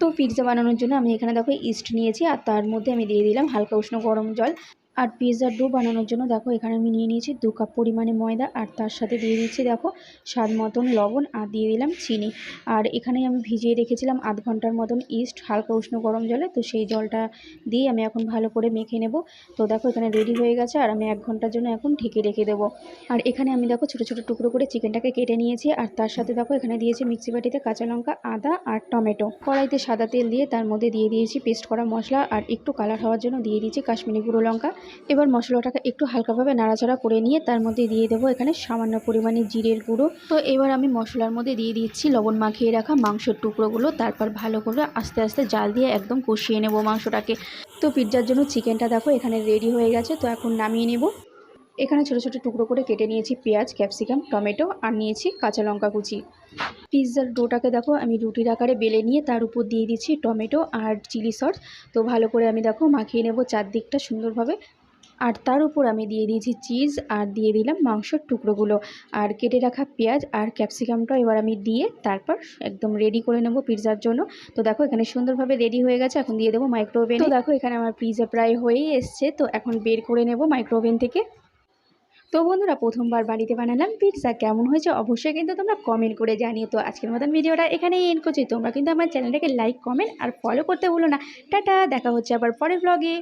তো পিৎজা বানানোর জন্য আমি এখানে দেখো ইস্ট নিয়েছি আর তার মধ্যে আমি দিয়ে দিলাম হালকা উষ্ণ গরম জল। আর পিৎজার ডো বানানোর জন্য দেখো, এখানে আমি নিয়ে নিয়েছি দু কাপ পরিমাণে ময়দা আর তার সাথে দিয়ে দিচ্ছি দেখো, স্বাদ মতন লবণ আর দিয়ে দিলাম চিনি। আর এখানে আমি ভিজিয়ে রেখেছিলাম আধ ঘণ্টার মতন ইস্ট হালকা উষ্ণ গরম জলে, তো সেই জলটা দিয়ে আমি এখন ভালো করে মেখে নেব। তো দেখো, এখানে রেডি হয়ে গেছে আর আমি এক ঘণ্টার জন্য এখন ঢেকে রেখে দেবো। আর এখানে আমি দেখো, ছোটো ছোটো টুকরো করে চিকেনটাকে কেটে নিয়েছি আর তার সাথে দেখো, এখানে দিয়েছি মিক্সি বাটিতে কাঁচা লঙ্কা, আদা আর টমেটো। কড়াইতে সাদা তেল দিয়ে তার মধ্যে দিয়ে দিয়েছি পেস্ট করা মশলা আর একটু কালার হওয়ার জন্য দিয়ে দিয়েছি কাশ্মীরি গুঁড়ো লঙ্কা। এবার মশলাটাকে একটু হালকাভাবে নাড়াচাড়া করে নিয়ে তার মধ্যে দিয়ে দেবো এখানে সামান্য পরিমাণে জিরের গুঁড়ো। তো এবার আমি মশলার মধ্যে দিয়ে দিচ্ছি লবণ মাখিয়ে রাখা মাংসের টুকরোগুলো। তারপর ভালো করে আস্তে আস্তে জাল দিয়ে একদম কষিয়ে নেব মাংসটাকে। তো পিৎজার জন্য চিকেনটা দেখো এখানে রেডি হয়ে গেছে, তো এখন নামিয়ে নেব। এখানে ছোটো ছোটো টুকরো করে কেটে নিয়েছি পেঁয়াজ, ক্যাপসিকাম, টমেটো আর নিয়েছি কাঁচা লঙ্কা কুচি। পিৎজার ডোটাকে দেখো আমি রুটির আকারে বেলে নিয়ে তার উপর দিয়ে দিচ্ছি টমেটো আর চিলি সস। তো ভালো করে আমি দেখো মাখিয়ে নেব চারদিকটা সুন্দরভাবে। আর তার উপর আমি দিয়ে দিয়েছি চিজ আর দিয়ে দিলাম মাংসের টুকরোগুলো। আর কেটে রাখা পেঁয়াজ আর ক্যাপসিকামটা এবার আমি দিয়ে তারপর একদম রেডি করে নেব পিৎজার জন্য। তো দেখো এখানে সুন্দরভাবে রেডি হয়ে গেছে, এখন দিয়ে দেবো মাইক্রোওভেন তো দেখো এখানে আমার পিৎজা প্রায় হয়েই এসছে, তো এখন বের করে নেব মাইক্রোওভেন থেকে। তো বন্ধুরা, প্রথমবার বাড়িতে বানালাম পিৎজা কেমন হয়েছে অবশ্যই কিন্তু তোমরা কমেন্ট করে জানিও। তো আজকের মতন ভিডিওটা এখানেই এন্ড করছি। তোমরা কিন্তু আমার চ্যানেলটাকে লাইক কমেন্ট আর ফলো করতে ভুলো না। টাটা, দেখা হচ্ছে আবার পরের ব্লগে